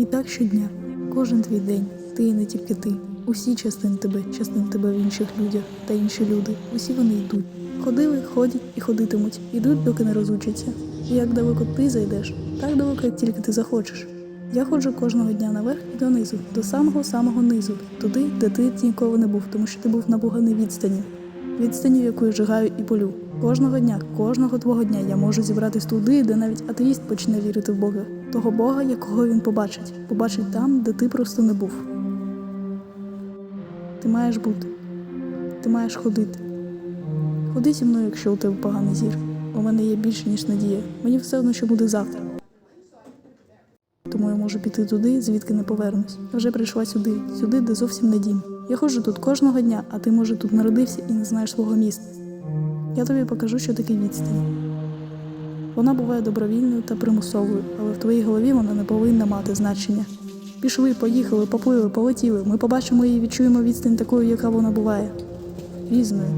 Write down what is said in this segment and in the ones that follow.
І так щодня, кожен твій день, ти і не тільки ти. Усі частини тебе, частин тебе в інших людях та інші люди. Усі вони йдуть. Ходили, ходять і ходитимуть, ідуть, доки не розучаться. І як далеко ти зайдеш, так далеко, як тільки ти захочеш. Я ходжу кожного дня наверх і донизу, до самого самого низу, туди, де ти ніколи не був, тому що ти був на буганій відстані. Відстані, в яку я жигаю і полю. Кожного дня, кожного твого дня я можу зібратись туди, де навіть атеїст почне вірити в Бога, того Бога, якого він побачить, побачить там, де ти просто не був. Ти маєш бути, ти маєш ходити. Ходи зі мною, якщо у тебе поганий зір. У мене є більше, ніж надія. Мені все одно, що буде завтра. Тому я можу піти туди, звідки не повернусь. Я вже прийшла сюди, сюди, де зовсім не дім. Я ходжу тут кожного дня, а ти, може, тут народився і не знаєш свого міста. Я тобі покажу, що таке відстань. Вона буває добровільною та примусовою, але в твоїй голові вона не повинна мати значення. Пішли, поїхали, поплили, полетіли. Ми побачимо і відчуємо відстань такою, яка вона буває. Різною.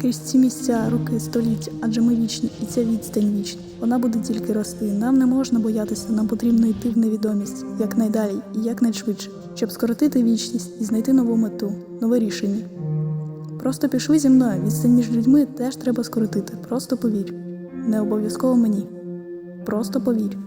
Крізь ці місця, роки, століття, адже ми вічні, і ця відстань вічна. Вона буде тільки рости. Нам не можна боятися, нам потрібно йти в невідомість якнайдалі і якнайшвидше, щоб скоротити вічність і знайти нову мету, нове рішення. Просто пішли зі мною. Відстань між людьми теж треба скоротити. Просто повір. Не обов'язково мені. Просто повір.